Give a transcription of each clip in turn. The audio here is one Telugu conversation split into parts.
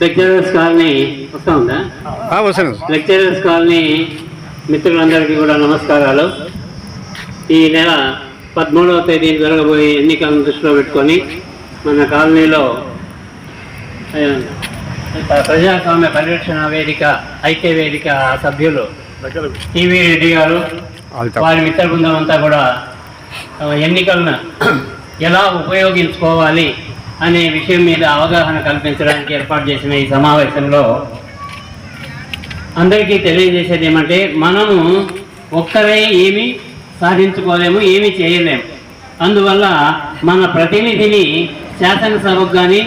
లెక్చరర్స్ కాలనీ వస్తా ఉందా? వస్తాను. లెక్చరర్స్ కాలనీ మిత్రులందరికీ కూడా నమస్కారాలు. ఈ నెల పదమూడవ తేదీ జరగబోయే ఎన్నికలను దృష్టిలో పెట్టుకొని మన కాలనీలో ప్రజాస్వామ్య పరిరక్షణ వేదిక ఐక్య వేదిక సభ్యులు టీవీ రెడ్డి గారు వారి మిత్ర బృందం అంతా కూడా ఎన్నికలను ఎలా ఉపయోగించుకోవాలి అనే విషయం మీద అవగాహన కల్పించడానికి ఏర్పాటు చేసిన ఈ సమావేశంలో అందరికీ తెలియజేసేది ఏమంటే మనము ఒక్కరే ఏమి సాధించుకోలేము ఏమి చేయలేము. అందువల్ల మన ప్రతినిధిని శాసనసభకు కానీ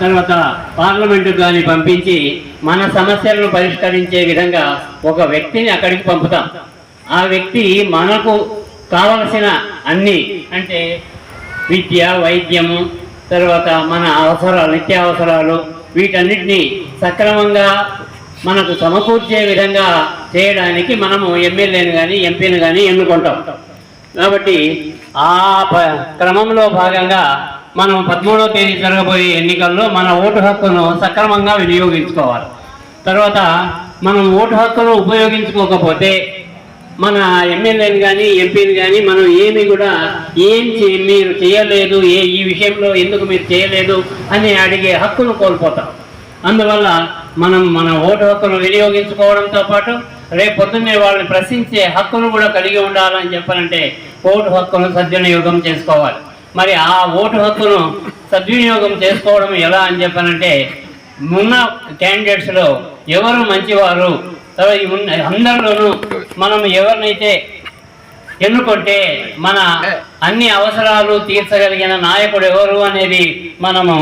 తర్వాత పార్లమెంటుకు కానీ పంపించి మన సమస్యలను పరిష్కరించే విధంగా ఒక వ్యక్తిని అక్కడికి పంపుతాం. ఆ వ్యక్తి మనకు కావలసిన అన్ని అంటే విద్య వైద్యము తర్వాత మన అవసరాలు నిత్య అవసరాలు వీటన్నిటిని సక్రమంగా మనకు సమకూర్చే విధంగా చేయడానికి మనము ఎమ్మెల్యేని కానీ ఎంపీని కానీ ఎన్నుకుంటాం. కాబట్టి ఆ ప- క్రమంలో భాగంగా మనం పదమూడవ తేదీ జరగబోయే ఎన్నికల్లో మన ఓటు హక్కును సక్రమంగా వినియోగించుకోవాలి. తర్వాత మనం ఓటు హక్కును ఉపయోగించుకోకపోతే మన ఎమ్మెల్యేని కానీ ఎంపీని కానీ మనం ఏమి కూడా ఏం చే- మీరు చేయలేదు ఏ ఈ విషయంలో ఎందుకు మీరు చేయలేదు అని అడిగే హక్కును కోల్పోతాం. అందువల్ల మనం మన ఓటు హక్కును వినియోగించుకోవడంతో పాటు రేపు పొద్దున్నే వాళ్ళని ప్రశ్నించే హక్కును కూడా కలిగి ఉండాలని చెప్పాలంటే ఓటు హక్కును సద్వినియోగం చేసుకోవాలి. మరి ఆ ఓటు హక్కును సద్వినియోగం చేసుకోవడం ఎలా అని చెప్పానంటే ఉన్న క్యాండిడేట్స్లో ఎవరు మంచివారు? తర్వాత ఉన్న అందరిలోనూ మనం ఎవరినైతే ఎన్నుకుంటే మన అన్ని అవసరాలు తీర్చగలిగిన నాయకుడు ఎవరు అనేది మనము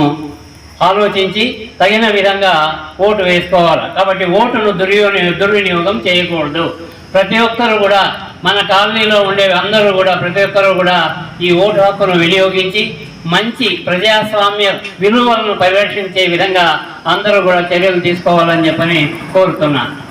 ఆలోచించి తగిన విధంగా ఓటు వేసుకోవాలి. కాబట్టి ఓటును దుర్వినియోగం దుర్వినియోగం చేయకూడదు. ప్రతి ఒక్కరు కూడా మన కాలనీలో ఉండే అందరూ కూడా ప్రతి ఒక్కరు కూడా ఈ ఓటు హక్కును వినియోగించి మంచి ప్రజాస్వామ్య విలువలను పరిరక్షించే విధంగా అందరూ కూడా చర్యలు తీసుకోవాలని చెప్పని కోరుతున్నాను.